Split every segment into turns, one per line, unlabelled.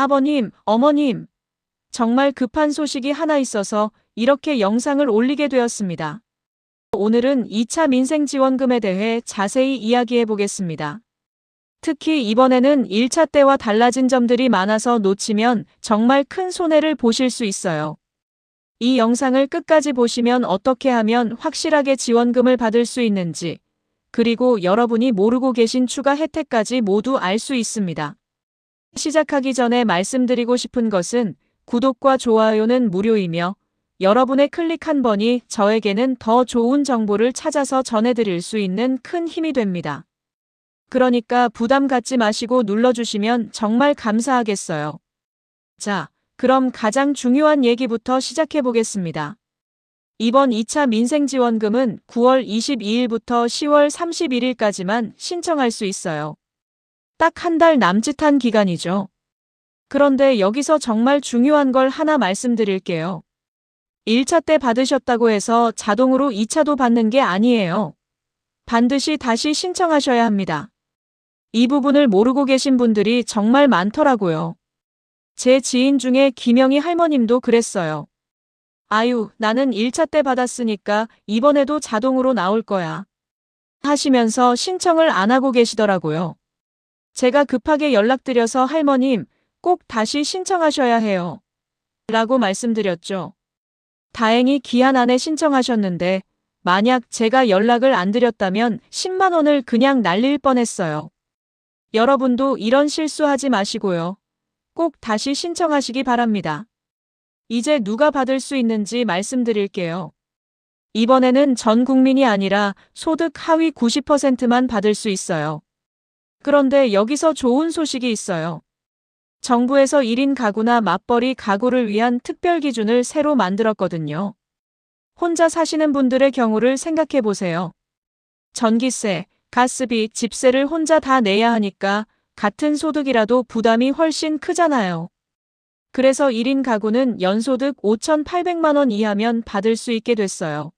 아버님, 어머님. 정말 급한 소식이 하나 있어서 이렇게 영상을 올리게 되었습니다. 오늘은 2차 민생지원금에 대해 자세히 이야기해 보겠습니다. 특히 이번에는 1차 때와 달라진 점들이 많아서 놓치면 정말 큰 손해를 보실 수 있어요. 이 영상을 끝까지 보시면 어떻게 하면 확실하게 지원금을 받을 수 있는지, 그리고 여러분이 모르고 계신 추가 혜택까지 모두 알 수 있습니다. 시작하기 전에 말씀드리고 싶은 것은 구독과 좋아요는 무료이며 여러분의 클릭 한 번이 저에게는 더 좋은 정보를 찾아서 전해드릴 수 있는 큰 힘이 됩니다. 그러니까 부담 갖지 마시고 눌러주시면 정말 감사하겠어요. 자, 그럼 가장 중요한 얘기부터 시작해 보겠습니다. 이번 2차 민생지원금은 9월 22일부터 10월 31일까지만 신청할 수 있어요. 딱 한 달 남짓한 기간이죠. 그런데 여기서 정말 중요한 걸 하나 말씀드릴게요. 1차 때 받으셨다고 해서 자동으로 2차도 받는 게 아니에요. 반드시 다시 신청하셔야 합니다. 이 부분을 모르고 계신 분들이 정말 많더라고요. 제 지인 중에 김영희 할머님도 그랬어요. 아유, 나는 1차 때 받았으니까 이번에도 자동으로 나올 거야. 하시면서 신청을 안 하고 계시더라고요. 제가 급하게 연락드려서 할머님, 꼭 다시 신청하셔야 해요. 라고 말씀드렸죠. 다행히 기한 안에 신청하셨는데, 만약 제가 연락을 안 드렸다면 10만 원을 그냥 날릴 뻔했어요. 여러분도 이런 실수하지 마시고요. 꼭 다시 신청하시기 바랍니다. 이제 누가 받을 수 있는지 말씀드릴게요. 이번에는 전 국민이 아니라 소득 하위 90%만 받을 수 있어요. 그런데 여기서 좋은 소식이 있어요. 정부에서 1인 가구나 맞벌이 가구를 위한 특별 기준을 새로 만들었거든요. 혼자 사시는 분들의 경우를 생각해 보세요. 전기세, 가스비, 집세를 혼자 다 내야 하니까 같은 소득이라도 부담이 훨씬 크잖아요. 그래서 1인 가구는 연소득 5,800만원 이하면 받을 수 있게 됐어요.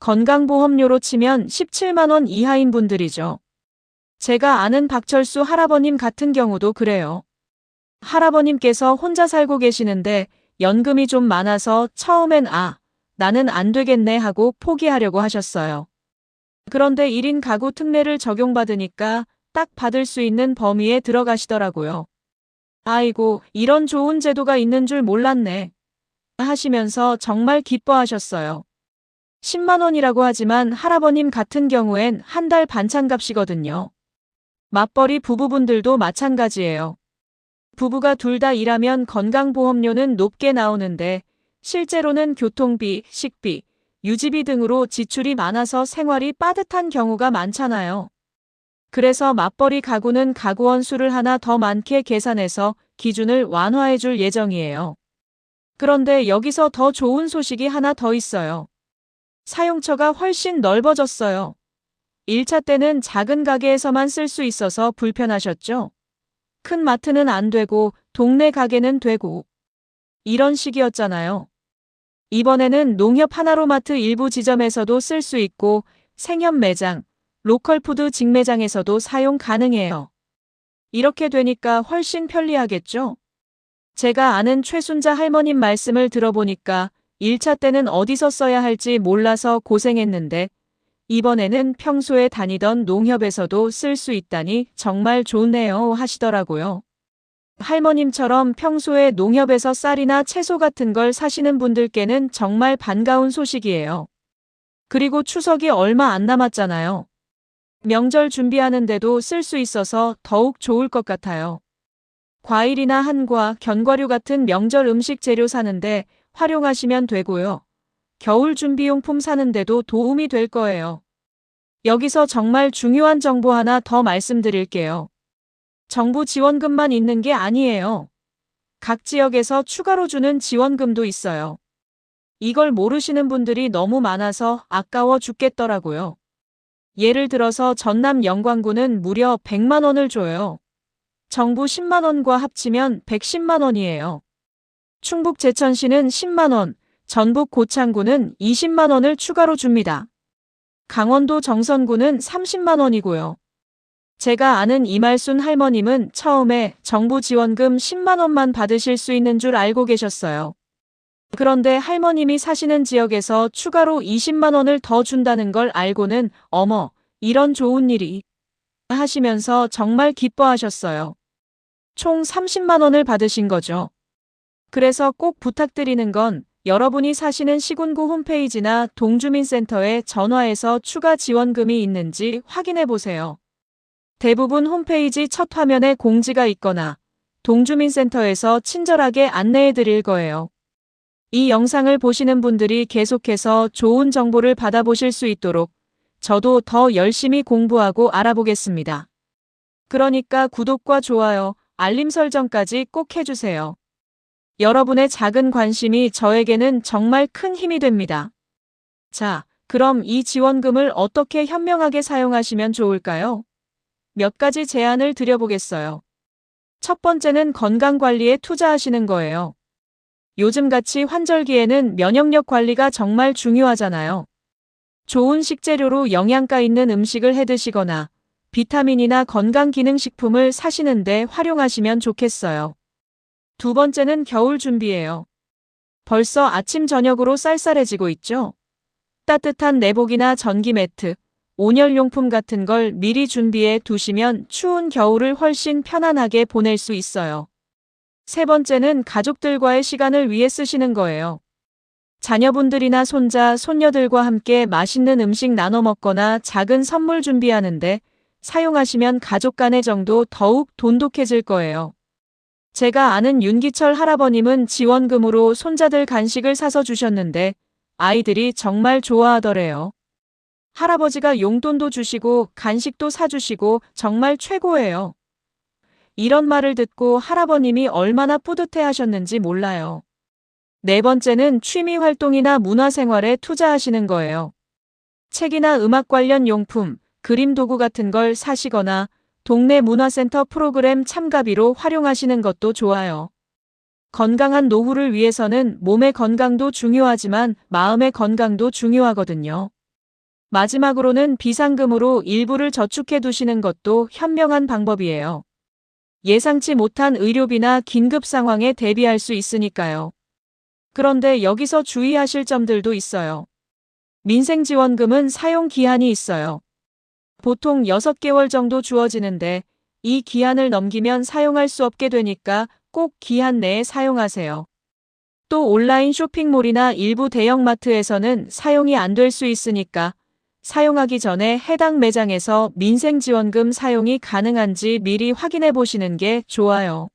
건강보험료로 치면 17만원 이하인 분들이죠. 제가 아는 박철수 할아버님 같은 경우도 그래요. 할아버님께서 혼자 살고 계시는데 연금이 좀 많아서 처음엔 아, 나는 안 되겠네 하고 포기하려고 하셨어요. 그런데 1인 가구 특례를 적용받으니까 딱 받을 수 있는 범위에 들어가시더라고요. 아이고, 이런 좋은 제도가 있는 줄 몰랐네. 하시면서 정말 기뻐하셨어요. 10만원이라고 하지만 할아버님 같은 경우엔 한 달 반찬값이거든요. 맞벌이 부부분들도 마찬가지예요. 부부가 둘 다 일하면 건강보험료는 높게 나오는데 실제로는 교통비, 식비, 유지비 등으로 지출이 많아서 생활이 빠듯한 경우가 많잖아요. 그래서 맞벌이 가구는 가구원 수를 하나 더 많게 계산해서 기준을 완화해 줄 예정이에요. 그런데 여기서 더 좋은 소식이 하나 더 있어요. 사용처가 훨씬 넓어졌어요. 1차 때는 작은 가게에서만 쓸 수 있어서 불편하셨죠? 큰 마트는 안 되고 동네 가게는 되고 이런 식이었잖아요. 이번에는 농협 하나로마트 일부 지점에서도 쓸 수 있고 생협 매장, 로컬푸드 직매장에서도 사용 가능해요. 이렇게 되니까 훨씬 편리하겠죠? 제가 아는 최순자 할머님 말씀을 들어보니까 1차 때는 어디서 써야 할지 몰라서 고생했는데 이번에는 평소에 다니던 농협에서도 쓸 수 있다니 정말 좋네요 하시더라고요. 할머님처럼 평소에 농협에서 쌀이나 채소 같은 걸 사시는 분들께는 정말 반가운 소식이에요. 그리고 추석이 얼마 안 남았잖아요. 명절 준비하는데도 쓸 수 있어서 더욱 좋을 것 같아요. 과일이나 한과, 견과류 같은 명절 음식 재료 사는데 활용하시면 되고요. 겨울 준비용품 사는데도 도움이 될 거예요. 여기서 정말 중요한 정보 하나 더 말씀드릴게요. 정부 지원금만 있는 게 아니에요. 각 지역에서 추가로 주는 지원금도 있어요. 이걸 모르시는 분들이 너무 많아서 아까워 죽겠더라고요. 예를 들어서 전남 영광구는 무려 100만 원을 줘요. 정부 10만 원과 합치면 110만 원이에요. 충북 제천시는 10만 원, 전북 고창구는 20만 원을 추가로 줍니다. 강원도 정선구는 30만 원이고요. 제가 아는 이말순 할머님은 처음에 정부 지원금 10만 원만 받으실 수 있는 줄 알고 계셨어요. 그런데 할머님이 사시는 지역에서 추가로 20만 원을 더 준다는 걸 알고는 어머, 이런 좋은 일이 하시면서 정말 기뻐하셨어요. 총 30만 원을 받으신 거죠. 그래서 꼭 부탁드리는 건 여러분이 사시는 시군구 홈페이지나 동주민센터에 전화해서 추가 지원금이 있는지 확인해 보세요. 대부분 홈페이지 첫 화면에 공지가 있거나 동주민센터에서 친절하게 안내해 드릴 거예요. 이 영상을 보시는 분들이 계속해서 좋은 정보를 받아보실 수 있도록 저도 더 열심히 공부하고 알아보겠습니다. 그러니까 구독과 좋아요, 알림 설정까지 꼭 해주세요. 여러분의 작은 관심이 저에게는 정말 큰 힘이 됩니다. 자, 그럼 이 지원금을 어떻게 현명하게 사용하시면 좋을까요? 몇 가지 제안을 드려보겠어요. 첫 번째는 건강관리에 투자하시는 거예요. 요즘같이 환절기에는 면역력 관리가 정말 중요하잖아요. 좋은 식재료로 영양가 있는 음식을 해 드시거나 비타민이나 건강기능식품을 사시는데 활용하시면 좋겠어요. 두 번째는 겨울 준비예요. 벌써 아침 저녁으로 쌀쌀해지고 있죠? 따뜻한 내복이나 전기 매트, 온열용품 같은 걸 미리 준비해 두시면 추운 겨울을 훨씬 편안하게 보낼 수 있어요. 세 번째는 가족들과의 시간을 위해 쓰시는 거예요. 자녀분들이나 손자, 손녀들과 함께 맛있는 음식 나눠 먹거나 작은 선물 준비하는데 사용하시면 가족 간의 정도 더욱 돈독해질 거예요. 제가 아는 윤기철 할아버님은 지원금으로 손자들 간식을 사서 주셨는데 아이들이 정말 좋아하더래요. 할아버지가 용돈도 주시고 간식도 사주시고 정말 최고예요. 이런 말을 듣고 할아버님이 얼마나 뿌듯해 하셨는지 몰라요. 네 번째는 취미 활동이나 문화생활에 투자하시는 거예요. 책이나 음악 관련 용품, 그림 도구 같은 걸 사시거나 동네 문화센터 프로그램 참가비로 활용하시는 것도 좋아요. 건강한 노후를 위해서는 몸의 건강도 중요하지만 마음의 건강도 중요하거든요. 마지막으로는 비상금으로 일부를 저축해 두시는 것도 현명한 방법이에요. 예상치 못한 의료비나 긴급 상황에 대비할 수 있으니까요. 그런데 여기서 주의하실 점들도 있어요. 민생지원금은 사용 기한이 있어요. 보통 6개월 정도 주어지는데 이 기한을 넘기면 사용할 수 없게 되니까 꼭 기한 내에 사용하세요. 또 온라인 쇼핑몰이나 일부 대형마트에서는 사용이 안 될 수 있으니까 사용하기 전에 해당 매장에서 민생지원금 사용이 가능한지 미리 확인해 보시는 게 좋아요.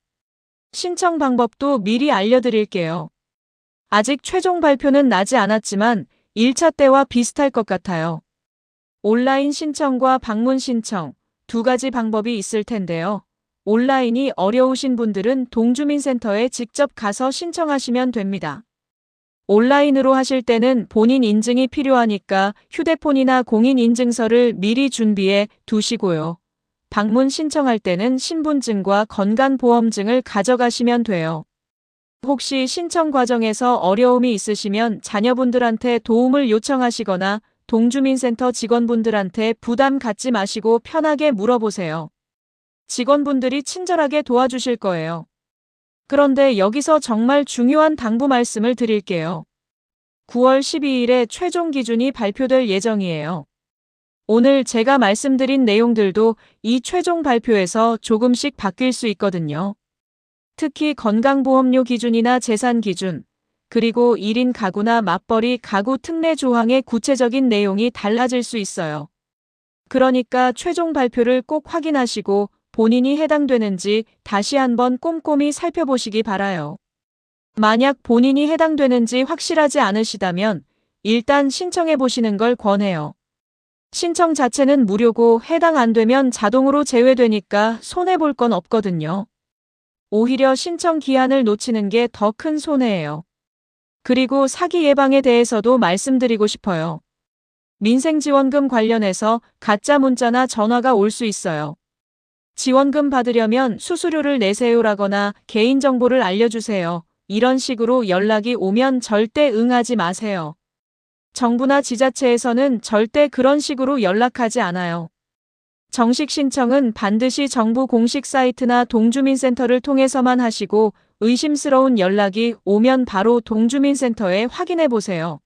신청 방법도 미리 알려드릴게요. 아직 최종 발표는 나지 않았지만 1차 때와 비슷할 것 같아요. 온라인 신청과 방문 신청 두 가지 방법이 있을 텐데요. 온라인이 어려우신 분들은 동주민센터에 직접 가서 신청하시면 됩니다. 온라인으로 하실 때는 본인 인증이 필요하니까 휴대폰이나 공인인증서를 미리 준비해 두시고요. 방문 신청할 때는 신분증과 건강보험증을 가져가시면 돼요. 혹시 신청 과정에서 어려움이 있으시면 자녀분들한테 도움을 요청하시거나 동주민센터 직원분들한테 부담 갖지 마시고 편하게 물어보세요. 직원분들이 친절하게 도와주실 거예요. 그런데 여기서 정말 중요한 당부 말씀을 드릴게요. 9월 12일에 최종 기준이 발표될 예정이에요. 오늘 제가 말씀드린 내용들도 이 최종 발표에서 조금씩 바뀔 수 있거든요. 특히 건강보험료 기준이나 재산 기준, 그리고 1인 가구나 맞벌이 가구 특례 조항의 구체적인 내용이 달라질 수 있어요. 그러니까 최종 발표를 꼭 확인하시고 본인이 해당되는지 다시 한번 꼼꼼히 살펴보시기 바라요. 만약 본인이 해당되는지 확실하지 않으시다면 일단 신청해 보시는 걸 권해요. 신청 자체는 무료고 해당 안 되면 자동으로 제외되니까 손해볼 건 없거든요. 오히려 신청 기한을 놓치는 게 더 큰 손해예요. 그리고 사기 예방에 대해서도 말씀드리고 싶어요. 민생지원금 관련해서 가짜 문자나 전화가 올 수 있어요. 지원금 받으려면 수수료를 내세요라거나 개인정보를 알려주세요. 이런 식으로 연락이 오면 절대 응하지 마세요. 정부나 지자체에서는 절대 그런 식으로 연락하지 않아요. 정식 신청은 반드시 정부 공식 사이트나 동주민센터를 통해서만 하시고 의심스러운 연락이 오면 바로 동주민센터에 확인해 보세요.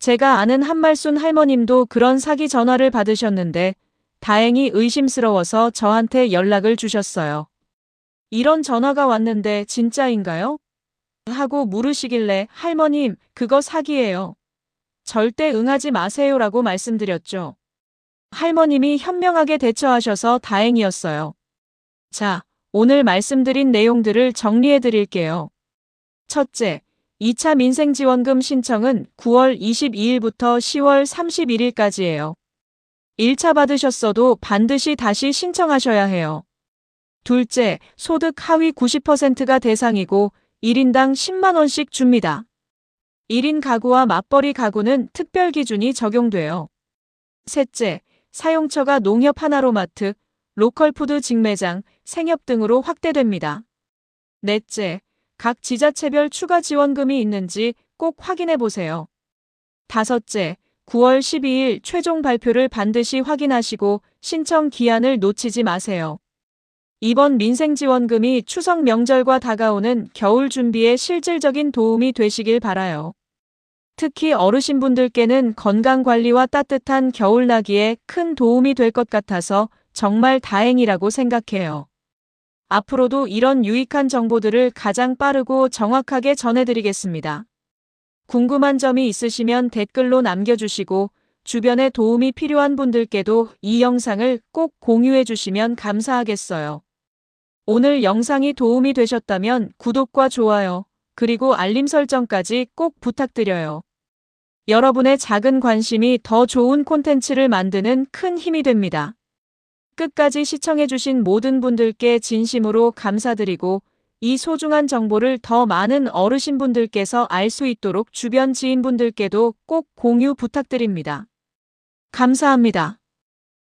제가 아는 한말순 할머님도 그런 사기 전화를 받으셨는데 다행히 의심스러워서 저한테 연락을 주셨어요. 이런 전화가 왔는데 진짜인가요? 하고 물으시길래 할머님, 그거 사기예요. 절대 응하지 마세요라고 말씀드렸죠. 할머님이 현명하게 대처하셔서 다행이었어요. 자, 오늘 말씀드린 내용들을 정리해 드릴게요. 첫째, 2차 민생지원금 신청은 9월 22일부터 10월 31일까지예요. 1차 받으셨어도 반드시 다시 신청하셔야 해요. 둘째, 소득 하위 90%가 대상이고 1인당 10만원씩 줍니다. 1인 가구와 맞벌이 가구는 특별 기준이 적용돼요. 셋째, 사용처가 농협 하나로마트, 로컬푸드 직매장, 생협 등으로 확대됩니다. 넷째, 각 지자체별 추가 지원금이 있는지 꼭 확인해 보세요. 다섯째, 9월 12일 최종 발표를 반드시 확인하시고 신청 기한을 놓치지 마세요. 이번 민생지원금이 추석 명절과 다가오는 겨울 준비에 실질적인 도움이 되시길 바라요. 특히 어르신분들께는 건강관리와 따뜻한 겨울나기에 큰 도움이 될 것 같아서 정말 다행이라고 생각해요. 앞으로도 이런 유익한 정보들을 가장 빠르고 정확하게 전해드리겠습니다. 궁금한 점이 있으시면 댓글로 남겨주시고 주변에 도움이 필요한 분들께도 이 영상을 꼭 공유해 주시면 감사하겠어요. 오늘 영상이 도움이 되셨다면 구독과 좋아요, 그리고 알림 설정까지 꼭 부탁드려요. 여러분의 작은 관심이 더 좋은 콘텐츠를 만드는 큰 힘이 됩니다. 끝까지 시청해주신 모든 분들께 진심으로 감사드리고 이 소중한 정보를 더 많은 어르신분들께서 알 수 있도록 주변 지인분들께도 꼭 공유 부탁드립니다. 감사합니다.